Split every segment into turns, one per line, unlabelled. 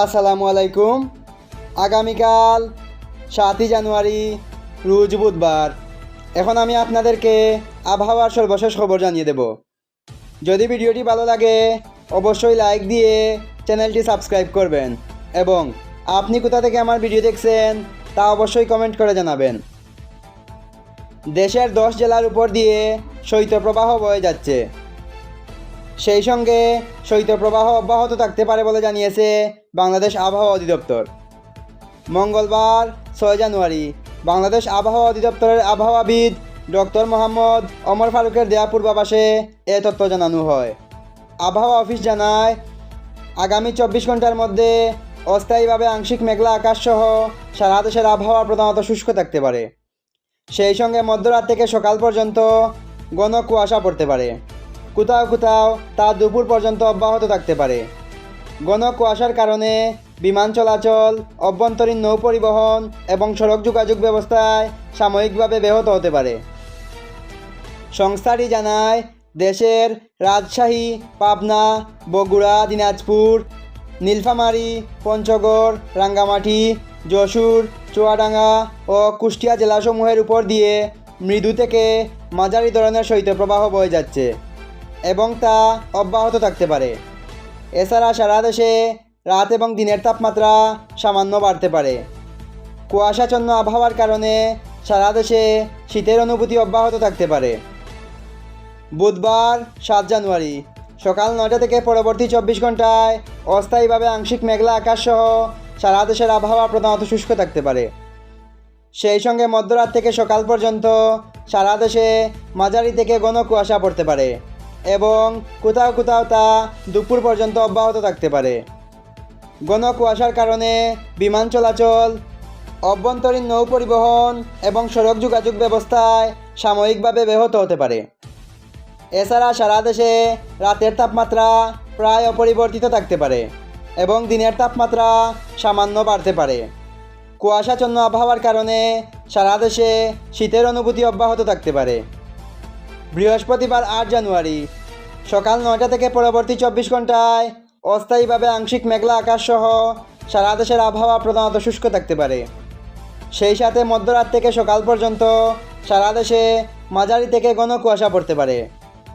আসসালামু আলাইকুম। আগামীকাল সাতই জানুয়ারি, রোজ বুধবার। এখন আমি আপনাদেরকে আবহাওয়ার সর্বশেষ খবর জানিয়ে দেব। যদি ভিডিওটি ভালো লাগে, অবশ্যই লাইক দিয়ে চ্যানেলটি সাবস্ক্রাইব করবেন এবং আপনি কোথা থেকে আমার ভিডিও দেখছেন, তা অবশ্যই কমেন্ট করে জানাবেন। দেশের দশ জেলার উপর দিয়ে শৈত্যপ্রবাহ বয়ে যাচ্ছে। সেই সঙ্গে শৈত্যপ্রবাহ অব্যাহত থাকতে পারে বলে জানিয়েছে বাংলাদেশ আবহাওয়া অধিদপ্তর। মঙ্গলবার, ছয় জানুয়ারি, বাংলাদেশ আবহাওয়া অধিদপ্তরের আবহাওয়াবিদ ডক্টর মোহাম্মদ অমর ফারুকের দেয়া পূর্বাভাসে এ তথ্য জানানো হয়। আবহাওয়া অফিস জানায়, আগামী চব্বিশ ঘণ্টার মধ্যে অস্থায়ীভাবে আংশিক মেঘলা আকাশসহ সারা দেশের আবহাওয়া প্রধানত শুষ্ক থাকতে পারে। সেই সঙ্গে মধ্যরাত থেকে সকাল পর্যন্ত ঘন কুয়াশা পড়তে পারে। কোথাও কোথাও তা দুপুর পর্যন্ত অব্যাহত থাকতে পারে। ঘন কুয়াশার কারণে বিমান চলাচল, অভ্যন্তরীণ নৌ পরিবহন এবং সড়ক যোগাযোগ ব্যবস্থায় সাময়িকভাবে ব্যাহত হতে পারে। সংস্থাটি জানায়, দেশের রাজশাহী, পাবনা, বগুড়া, দিনাজপুর, নীলফামারী, পঞ্চগড়, রাঙ্গামাটি, যশোর, চুয়াডাঙ্গা ও কুষ্টিয়া জেলাসমূহের উপর দিয়ে মৃদু থেকে মাঝারি ধরনের শৈত্যপ্রবাহ বয়ে যাচ্ছে। এবং তা অব্যাহত থাকতে পারে। এছাড়া সারা দেশে রাত এবং দিনের তাপমাত্রা সামান্য বাড়তে পারে। কুয়াশাচ্ছন্ন আবহাওয়ার কারণে সারা দেশে শীতের অনুভূতি অব্যাহত থাকতে পারে। বুধবার সাত জানুয়ারি, সকাল নয়টা থেকে পরবর্তী চব্বিশ ঘন্টায় অস্থায়ীভাবে আংশিক মেঘলা আকাশসহ সারা দেশের আবহাওয়া প্রধানত শুষ্ক থাকতে পারে। সেই সঙ্গে মধ্যরাত থেকে সকাল পর্যন্ত সারা দেশে মাঝারি থেকে ঘন কুয়াশা পড়তে পারে। এবং কোথাও কোথাও তা দুপুর পর্যন্ত অব্যাহত থাকতে পারে। ঘন কুয়াশার কারণে বিমান চলাচল, অভ্যন্তরীণ নৌ পরিবহন এবং সড়ক যোগাযোগ ব্যবস্থায় সাময়িকভাবে ব্যাহত হতে পারে। এছাড়া সারা দেশে রাতের তাপমাত্রা প্রায় অপরিবর্তিত থাকতে পারে এবং দিনের তাপমাত্রা সামান্য বাড়তে পারে। কুয়াশাচ্ছন্ন আবহাওয়ার কারণে সারা দেশে শীতের অনুভূতি অব্যাহত থাকতে পারে। বৃহস্পতিবার আট জানুয়ারি। সকাল নয়টা থেকে পরবর্তী চব্বিশ ঘন্টায় অস্থায়ীভাবে আংশিক মেঘলা আকাশসহ সারা দেশের আবহাওয়া প্রধানত শুষ্ক থাকতে পারে। সেই সাথে মধ্যরাত থেকে সকাল পর্যন্ত সারা দেশে মাঝারি থেকে ঘন কুয়াশা পড়তে পারে।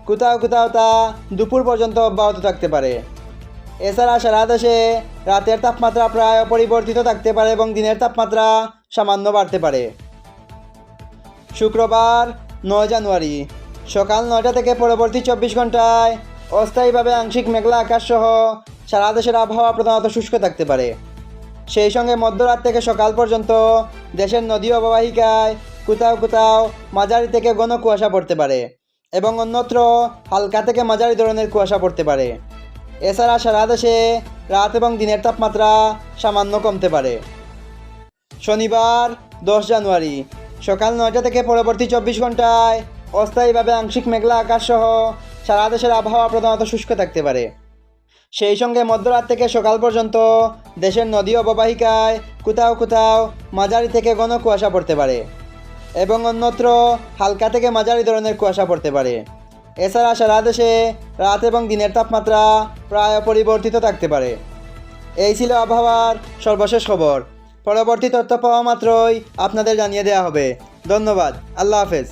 কোথাও কোথাও তা দুপুর পর্যন্ত অব্যাহত থাকতে পারে। এছাড়া সারা দেশে রাতের তাপমাত্রা প্রায় অপরিবর্তিত থাকতে পারে এবং দিনের তাপমাত্রা সামান্য বাড়তে পারে। শুক্রবার নয় জানুয়ারি সকাল নয়টা থেকে পরবর্তী চব্বিশ ঘন্টায় অস্থায়ীভাবে আংশিক মেঘলা আকাশসহ সারা দেশের আবহাওয়া প্রধানত শুষ্ক থাকতে পারে। সেই সঙ্গে মধ্যরাত থেকে সকাল পর্যন্ত দেশের নদী অববাহিকায় কোথাও কোথাও মাঝারি থেকে ঘন কুয়াশা পড়তে পারে এবং অন্যত্র হালকা থেকে মাঝারি ধরনের কুয়াশা পড়তে পারে। এছাড়া সারা দেশে রাত এবং দিনের তাপমাত্রা সামান্য কমতে পারে। শনিবার দশ জানুয়ারি সকাল নয়টা থেকে পরবর্তী চব্বিশ ঘন্টায় অস্থায়ীভাবে আংশিক মেঘলা আকাশসহ সারা দেশের আবহাওয়া প্রধানত শুষ্ক থাকতে পারে। সেই সঙ্গে মধ্যরাত থেকে সকাল পর্যন্ত দেশের নদী অববাহিকায় কোথাও কোথাও মাঝারি থেকে ঘন কুয়াশা পড়তে পারে এবং অন্যত্র হালকা থেকে মাঝারি ধরনের কুয়াশা পড়তে পারে। এছাড়া সারা দেশে রাত এবং দিনের তাপমাত্রা প্রায় অপরিবর্তিত থাকতে পারে। এই ছিল আবহাওয়ার সর্বশেষ খবর। পরবর্তী তথ্য পাওয়া মাত্রই আপনাদের জানিয়ে দেওয়া হবে। ধন্যবাদ। আল্লাহ হাফেজ।